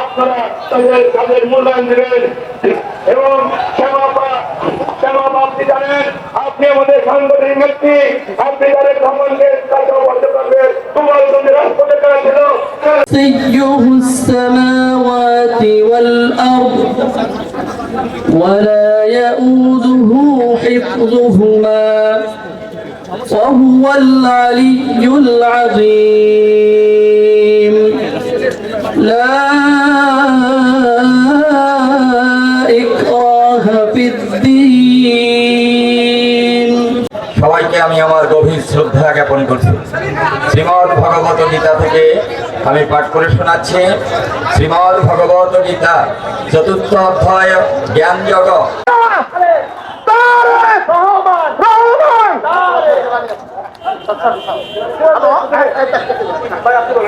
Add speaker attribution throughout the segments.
Speaker 1: আপনারা তাদের তাদের মূল্যায়ন দেবেন এবং ক্ষমা পা- ক্ষমা পা আপনি জানেন আপনি আমাদের সাংগঠনিক নেত্রী আপনি তাদের সম্বন্ধে কাছেও বলতে পারবেন তোমার জন্য রাষ্ট্রপতি ছিল
Speaker 2: سيه السماوات والأرض ولا يؤوده حفظهما وهو العلي العظيم لا
Speaker 3: আমি আমার গভীর শ্রদ্ধা জ্ঞাপন করছি। শ্রীমদ ভগবত গীতা থেকে আমি পাঠ করে শোনাচ্ছি। শ্রীমদ ভগবত গীতা চতুর্থ অধ্যায় জ্ঞান জগ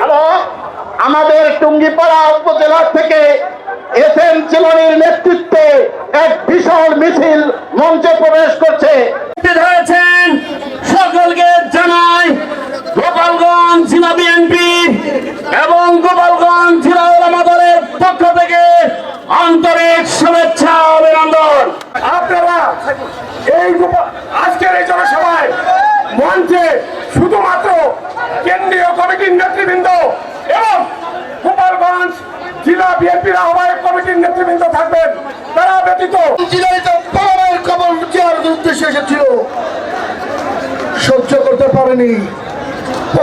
Speaker 4: হ্যালো আমাদের টুঙ্গিপাড়া উপজেলা থেকে এস এম চিলনির নেতৃত্বে এক বিশাল মিছিল মঞ্চে প্রবেশ করছে।
Speaker 2: গোপালগঞ্জ জেলা বিএনপি এবং গোপালগঞ্জ জেলা ওলামা দলের পক্ষ থেকে আন্তরিক শুভেচ্ছা অভিনন্দন।
Speaker 1: আপনারা এই আজকের এই জনসভায় মঞ্চে শুধুমাত্র কেন্দ্রীয় কমিটির নেতৃবৃন্দ এবং গোপালগঞ্জ জেলা বিএনপির আহ্বায়ক কমিটির নেতৃবৃন্দ থাকবেন। তারা ব্যতীত
Speaker 4: কবল দেওয়ার উদ্দেশ্যে এসেছিল সহ্য করতে পারেনি।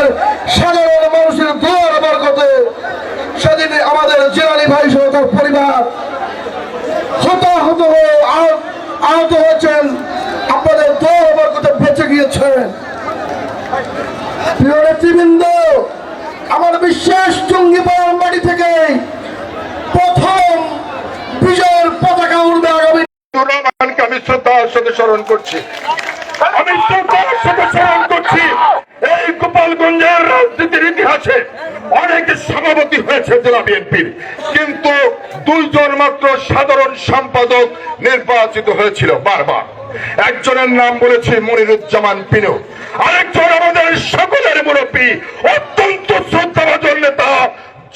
Speaker 4: বাংলাদেশের সাধারণ মানুষের দোয়ার বরকতে সেদিন আমাদের জেনারি ভাই সহ তার পরিবার হতাহত হয়ে আহত- হয়েছেন। আপনাদের দোয়ার বরকতে বেঁচে গিয়েছেন। প্রিয় নেতৃবৃন্দ, আমার বিশ্বাস টুঙ্গি বাড়ি থেকে প্রথম বিজয়ের পতাকা উঠবে আগামী
Speaker 1: আমি শ্রদ্ধার সাথে স্মরণ করছি। আমি শ্রদ্ধার সাথে স্মরণ করছি। সভাপতি হয়েছে জেলা বিএনপির। কিন্তু দুইজন মাত্র সাধারণ সম্পাদক নির্বাচিত হয়েছিল বারবার। একজনের নাম বলেছে মনিরুজ্জামান পিনু। আরেকজন আমাদের সকলের মুরব্বী, অত্যন্ত শ্রদ্ধাভাজন নেতা,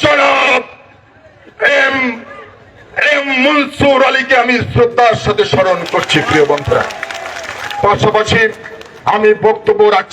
Speaker 1: জনাব এম এম মনসুর আলীকে আমি শ্রদ্ধার সাথে স্মরণ করছি, প্রিয় বন্ধুরা। পাশাপাশি আমি বক্তব্য রাখছি